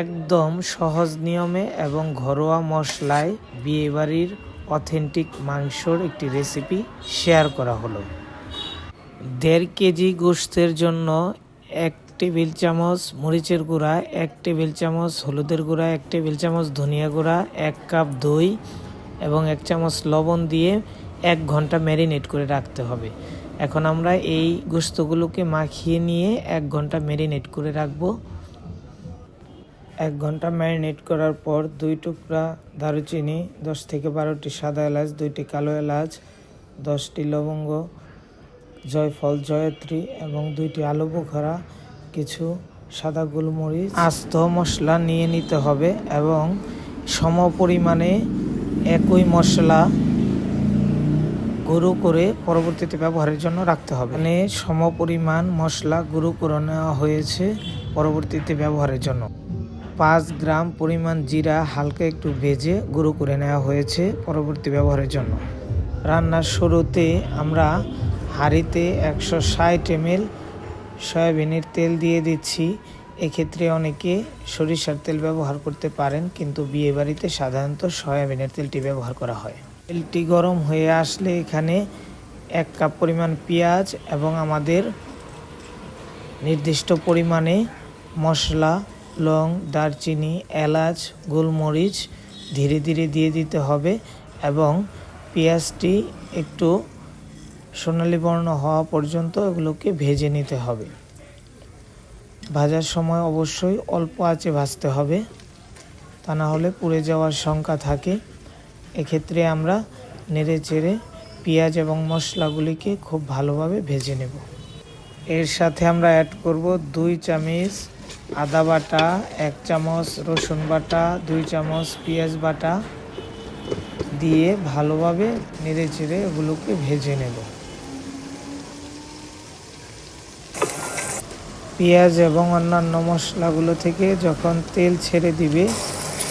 একদম সহজ নিয়মে এবং ঘরোয়া মশলায় বিয়েবাড়ির অথেন্টিক মাংসর একটি রেসিপি শেয়ার করা হলো। দেড় কেজি গোস্তের জন্য এক টেবিল চামচ মরিচের গুঁড়া, এক টেবিল চামচ হলুদের গুঁড়া, এক টেবিল চামচ ধনিয়া গুঁড়া, এক কাপ দই এবং এক চামচ লবণ দিয়ে এক ঘণ্টা ম্যারিনেট করে রাখতে হবে। এখন আমরা এই গোস্তগুলোকে মাখিয়ে নিয়ে এক ঘণ্টা ম্যারিনেট করে রাখব। এক ঘণ্টা ম্যারিনেট করার পর দুই টুকরা দারুচিনি, দশ থেকে বারোটি সাদা এলাচ, দুইটি কালো এলাচ, দশটি লবঙ্গ, জয়ফল, জয়ত্রী এবং দুইটি আলু বোখরা, কিছু সাদা গোলমরিচ, আস্ত মশলা নিয়ে নিতে হবে এবং সম পরিমাণে একই মশলা গুঁড়ো করে পরবর্তীতে ব্যবহারের জন্য রাখতে হবে। মানে সম পরিমাণ মশলা গুঁড়ো করে নেওয়া হয়েছে পরবর্তীতে ব্যবহারের জন্য। পাঁচ গ্রাম পরিমাণ জিরা হালকা একটু ভেজে গুঁড়ো করে নেওয়া হয়েছে পরবর্তী ব্যবহারের জন্য। রান্নার শুরুতে আমরা হাঁড়িতে একশো ষাট এমএল সয়াবিনের তেল দিয়ে দিচ্ছি। এক্ষেত্রে অনেকে সরিষার তেল ব্যবহার করতে পারেন, কিন্তু বিয়েবাড়িতে সাধারণত সয়াবিনের তেলটি ব্যবহার করা হয়। তেলটি গরম হয়ে আসলে এখানে এক কাপ পরিমাণ পেঁয়াজ এবং আমাদের নির্দিষ্ট পরিমাণে মশলা লং, দারচিনি, এলাচ, গোলমরিচ ধীরে ধীরে দিয়ে দিতে হবে এবং পেঁয়াজটি একটু সোনালি বর্ণ হওয়া পর্যন্ত এগুলোকে ভেজে নিতে হবে। ভাজার সময় অবশ্যই অল্প আঁচে ভাজতে হবে, তা না হলে পুড়ে যাওয়ার শঙ্কা থাকে। এক্ষেত্রে আমরা নেড়ে চেড়ে পেঁয়াজ এবং মশলাগুলিকে খুব ভালোভাবে ভেজে নেব। এর সাথে আমরা অ্যাড করব দুই চামচ আদা বাটা, এক চামচ রসুন বাটা, দুই চামচ পেঁয়াজ বাটা দিয়ে ভালোভাবে নেড়ে চেড়ে এগুলোকে ভেজে নেব। পেঁয়াজ এবং অন্যান্য মশলাগুলো থেকে যখন তেল ছেড়ে দিবে,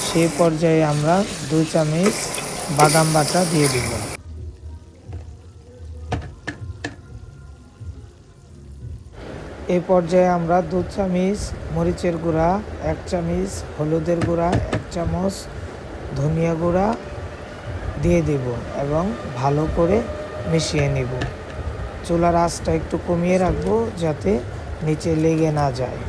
সে পর্যায়ে আমরা দু চামচ বাদাম বাটা দিয়ে দিব। এই পর্যায়ে আমরা দু চামিচ, মরিচের গুঁড়া, এক চামিচ, হলুদের গুঁড়া, এক চামচ ধনিয়া গুঁড়া দিয়ে দেব এবং ভালো করে মিশিয়ে নেব। চুলার আঁচটা একটু কমিয়ে রাখব যাতে নিচে লেগে না যায়।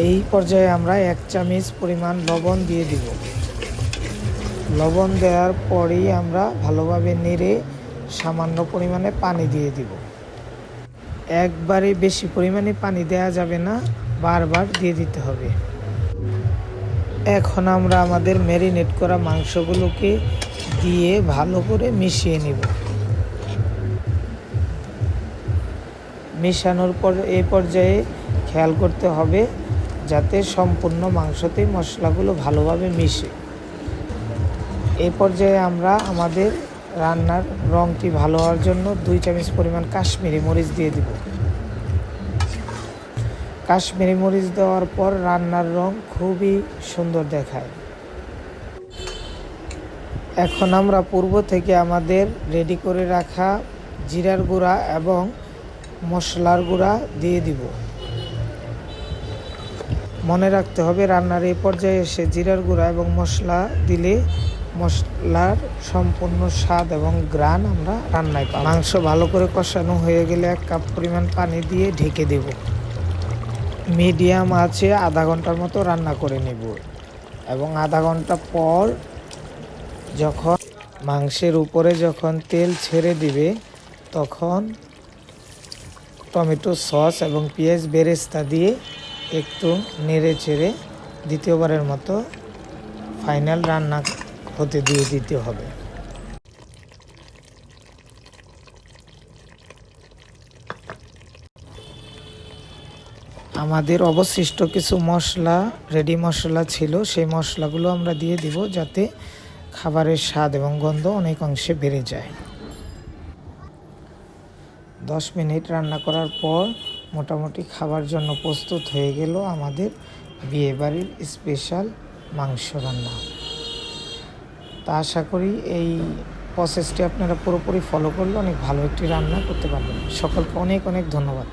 এই পর্যায়ে আমরা এক চামচ পরিমাণ লবণ দিয়ে দিব। লবণ দেওয়ার পরেই আমরা ভালোভাবে নেড়ে সামান্য পরিমাণে পানি দিয়ে দিব। একবারে বেশি পরিমাণে পানি দেওয়া যাবে না, বারবার দিয়ে দিতে হবে। এখন আমরা আমাদের ম্যারিনেট করা মাংসগুলোকে দিয়ে ভালো করে মিশিয়ে নিব। মেশানোর পর এই পর্যায়ে খেয়াল করতে হবে যাতে সম্পূর্ণ মাংসতে মশলাগুলো ভালোভাবে মিশে। এই পর্যায়ে আমরা আমাদের রান্নার রঙটি ভালো হওয়ার জন্য দুই চামচ পরিমাণ কাশ্মীরি মরিচ দিয়ে দিব। কাশ্মীরি মরিচ দেওয়ার পর রান্নার রং খুবই সুন্দর দেখায়। এখন আমরা পূর্ব থেকে আমাদের রেডি করে রাখা জিরার গুঁড়া এবং মশলার গুঁড়া দিয়ে দিব। মনে রাখতে হবে, রান্নার এই পর্যায়ে এসে জিরার গুঁড়া এবং মশলা দিলে মশলার সম্পূর্ণ স্বাদ এবং গ্রান আমরা রান্নায় পাই মাংস ভালো করে কষানো হয়ে গেলে এক কাপ পরিমাণ পানি দিয়ে ঢেকে দেব। মিডিয়াম আছে আধা ঘণ্টার মতো রান্না করে নেব এবং আধা ঘণ্টা পর যখন মাংসের উপরে যখন তেল ছেড়ে দিবে, তখন টমেটো সস এবং পেঁয়াজ বেরেস্তা দিয়ে একটু নেড়ে চেড়ে দ্বিতীয়বারের মতো ফাইনাল রান্না হতে দিয়ে দিতে হবে। আমাদের অবশিষ্ট কিছু মশলা রেডি মশলা ছিল, সেই মশলাগুলো আমরা দিয়ে দিব যাতে খাবারের স্বাদ এবং গন্ধ অনেক অংশে বেড়ে যায়। দশ মিনিট রান্না করার পর মোটামুটি খাবার জন্য প্রস্তুত হয়ে গেল আমাদের বিয়েবাড়ির স্পেশাল মাংস রান্না। তা আশা করি এই প্রসেসটি আপনারা পুরোপুরি ফলো করলে অনেক ভালো একটি রান্না করতে পারবেন। সকলকে অনেক অনেক ধন্যবাদ।